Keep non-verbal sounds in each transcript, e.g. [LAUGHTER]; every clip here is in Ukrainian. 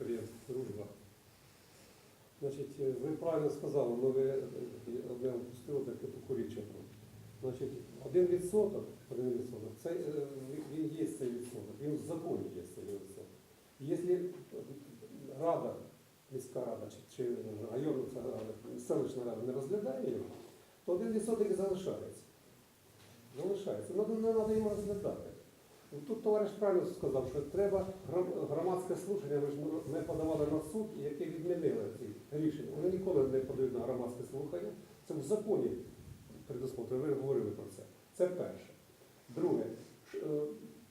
підприємств дружба. Значить, е, ви правильно сказали, але ви е, одне впустили таке покурічено. Значить, один відсоток, один відсоток, це, е, він- є цей відсоток, він в законі є цей відсоток. Якщо рада, міська рада чи, районна рада, селищна рада не розглядає його, то один відсоток і залишається. Залишається. Ну, не треба їм розглядати. Тут товариш правильно сказав, що треба громадське слухання, ми ж ми подавали на суд, яке відмінили ці рішення. Вони ніколи не подають на громадське слухання. Це в законі предусмотрено, ви говорили про це. Це перше. Друге, е,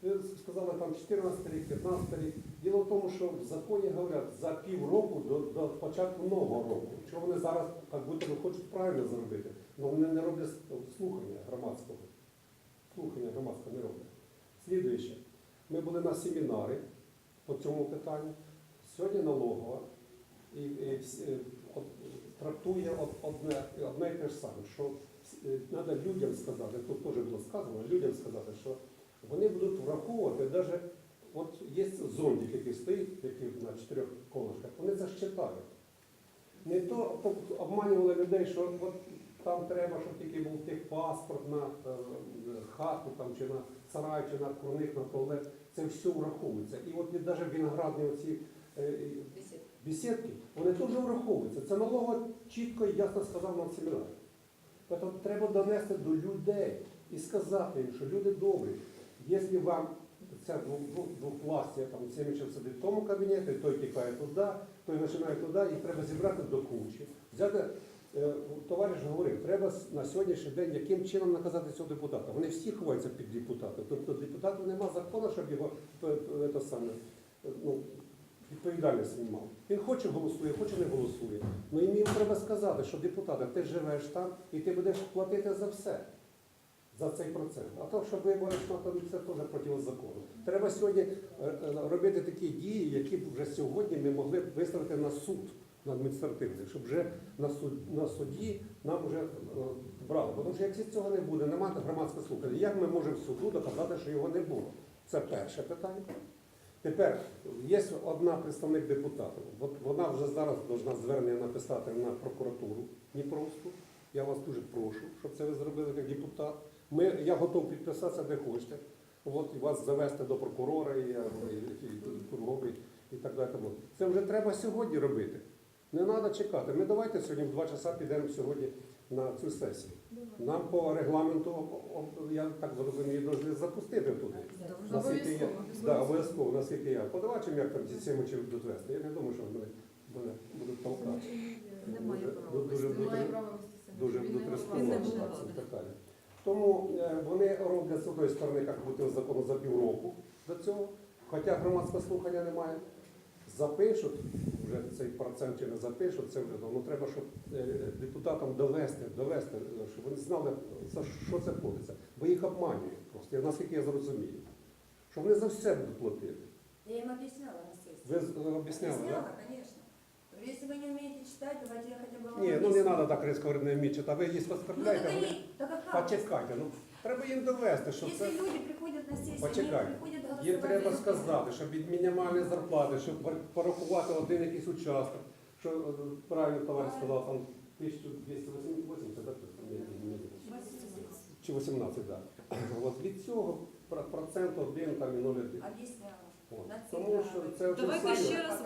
ви сказали там 14 рік, 15 рік. Діло в тому, що в законі говорять за півроку до, до початку нового року. Що вони зараз як будто хочуть правильно зробити, але вони не роблять слухання громадського. Слухання громадського не роблять. Слідуюче, ми були на семінарі по цьому питанню. Сьогодні налогова і, і е, от, трактує одне, одне і те ж саме, що треба людям сказати, тут теж було сказано, людям сказати, що вони будуть враховувати навіть, от є зондик, який стоїть, який на чотирьох колышках, вони це считають. Не то обманювали людей, що от там треба, щоб тільки був техпаспорт на е, хату там, чи на сарай, чи на кроник, на туалет. Це все враховується. І от навіть виноградні оці е, бесідки, вони теж враховуються. Це налога чітко і ясно сказав на семінарі. Тобто треба донести до людей і сказати їм, що люди добрі, якщо вам ця двокластя, там Семічев сидить в тому кабінеті, той тікає туди, той починає туди, їх треба зібрати до кучі. Взяти, товариш говорив, треба на сьогоднішній день яким чином наказати цього депутата. Вони всі ховаються під депутата. Тобто депутату нема закону, щоб його е, е, саме, е, ну, відповідальність він мав. Він хоче голосує, хоче не голосує. Ну їм треба сказати, що депутата, ти живеш там і ти будеш платити за все. За цей процент. А то, що вибореш, ну, то це теж проти закону. Треба сьогодні е, е, робити такі дії, які б вже сьогодні ми могли б виставити на суд адміністративний, щоб вже на, суд, на суді нам вже е, брали. Тому що якщо цього не буде, немає громадського слухання, як ми можемо суду доказати, що його не було? Це перше питання. Тепер є одна представник депутатів. От вона вже зараз повинна звернення написати на прокуратуру Дніпровську. Я вас дуже прошу, щоб це ви зробили як депутат. Ми, я готов підписатися, де хочете. От вас завести до прокурора і, і, і, і, круговий і так далі. Це вже треба сьогодні робити. Не треба чекати. Ми давайте сьогодні в два часа підемо сьогодні на цю сесію. Нам по регламенту, я так зрозумію, повинні запустити туди. Наскільки я, да, обов'язково, наскільки я подавачем, як там ці семочів дотвести. Я не думаю, що вони мене будуть толкати. Немає Дуже- права. Дуже Немає будуть права дуже будуть розповідати і так далі. Тому е, вони роблять з одної сторони, як бути закону за півроку до цього, хоча громадського слухання немає. Запишуть, вже цей процент чи не запишуть, це вже ну, треба, щоб е, депутатам довести, довести, щоб вони знали, за що це ходиться. Бо їх обманюють просто, наскільки я зрозумію. Що вони за все будуть платити. Я їм об'ясняла на сесії. Ви об'ясняли, так? Если вы не умеете читать, давайте я хотя бы вам Ні, ну не объясню. треба так різко говорити, не вміть читати. Ви їх Ну оскорбляєте, так, вони... они, так а как? Почекайте, ну треба їм довести, що Если це. люди приходят на сессию, Почекайте. они приходят голосовать Їм треба за сказати, що від мінімальної зарплати, щоб порахувати один якийсь участок, що е, правильно товариш сказав, там 1280, так? Чи 18, так. [COUGHS] От від цього про- процент один там і 0,1. Объясняла. От. На Тому що це дуже Давайте сильно. ще раз